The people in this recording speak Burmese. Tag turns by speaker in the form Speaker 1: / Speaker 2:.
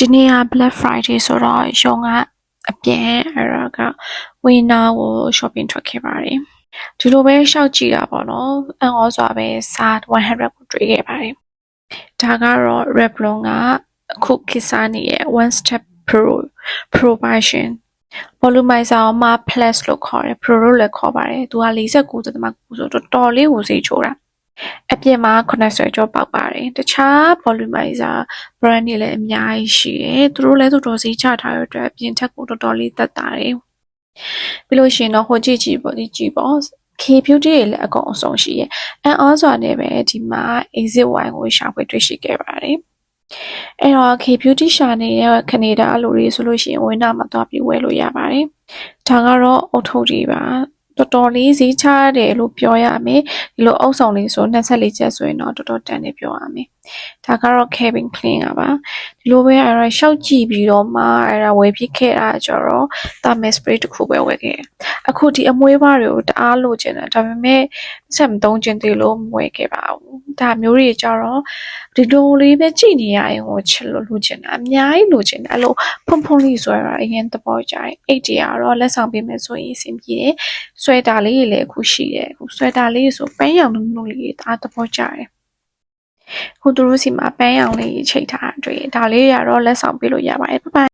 Speaker 1: ဒီနေ့က Black Friday ဆိုတော့ရုံကအပြင်အဲ့ဒါကဝင်းနာကို shopping ထွက်ခဲ့ပါတယ်ဒီလိုပဲရှောက်ကြည့်တာပေါ့နော်အန်ဩစွာပဲစာ100ကိုတွေ့ခဲ့ပါတယ်ဒါကတော့ Revlon ကအခုခေတ်စားနေတဲ့ one step pro pro version volumizer မှာ plus လို့ခေါ်တယ် pro လို့လည်းခေါ်ပါတယ်သူက49.9ဆိုတော့တော်တော်လေးကိုဈေးချိုးတာ အပြင်မှာ90ကျော်ပေါက်ပါတယ်တခြား volumizer brand တွေလည်းအများကြီးရှိတယ်သူတို့လည်းတော်တော်ဈေးချထားရတဲ့အတွက်အပြင်ထက်ကိုတော်တော်လေးသက်သာတယ်ပြီးလို့ရှိရင်တော့ဟိုကြည့်ကြည့်ပေါ့ဒီကြည့်ပေါ့ K beauty တွေလည်းအကုန်အစုံရှိရဲ့အန်အောစွာနဲ့ပဲဒီမှာ exit wine ကိုရှာဖွေတွေ့ရှိခဲ့ပါတယ်အဲ့တော့ K beauty ရှာနေတဲ့ကနေဒါလူတွေဆိုလို့ရှိရင်ဝင်းနာမှာသွားပြီးဝယ်လို့ရပါတယ်ဒါကတော့အုတ်ထုပ်ကြီးပါ တော်တော်လေးဈေးချရတယ်လို့ပြောရမယ်ဒီလိုအုပ်ဆောင်လေးဆို24ချက်ဆိုရင်တော့တော်တော်တန်တယ်ပြောရမယ် ဒါကတော့ cabin clean ကပါဒီလိုပဲအဲ့ဒါရှောက်ကြည့်ပြီးတော့မှအဲ့ဒါဝယ်ဖြစ်ခဲ့တာကြတော့ thermal spray တစ်ခုပဲဝယ်ခဲ့တယ်အခုဒီအမွေးပါးတွေကိုတအားလိုချင်တယ်ဒါပေမဲ့ဆက်မသုံးချင်သေးလို့မဝယ်ခဲ့ပါဘူးဒါမျိုးတွေကြတော့ဒီလိုလေးပဲကြည့်နေရရင်ကိုချစ်လို့လိုချင်တာအများကြီးလိုချင်တယ်အဲ့လိုဖုန်ဖုန်လေးဆွဲတာအရင်သဘောကျတယ်အိတ်တွေကတော့လက်ဆောင်ပေးမယ်ဆိုရင်အဆင်ပြေတယ်ဆွဲတာလေးတွေလည်းအခုရှိတယ်အခုဆွဲတာလေးဆိုပန်းရောင်လုံးလုံးလေးတွေတအားသဘောကျတယ် ခုသူတို့စီမှာပန်းရောင်လေးချိတ်ထားတာတွေ့တယ်ဒါလေးတွေကတော့လက်ဆောင်ပေးလို့ရပါတယ်ဘိုင်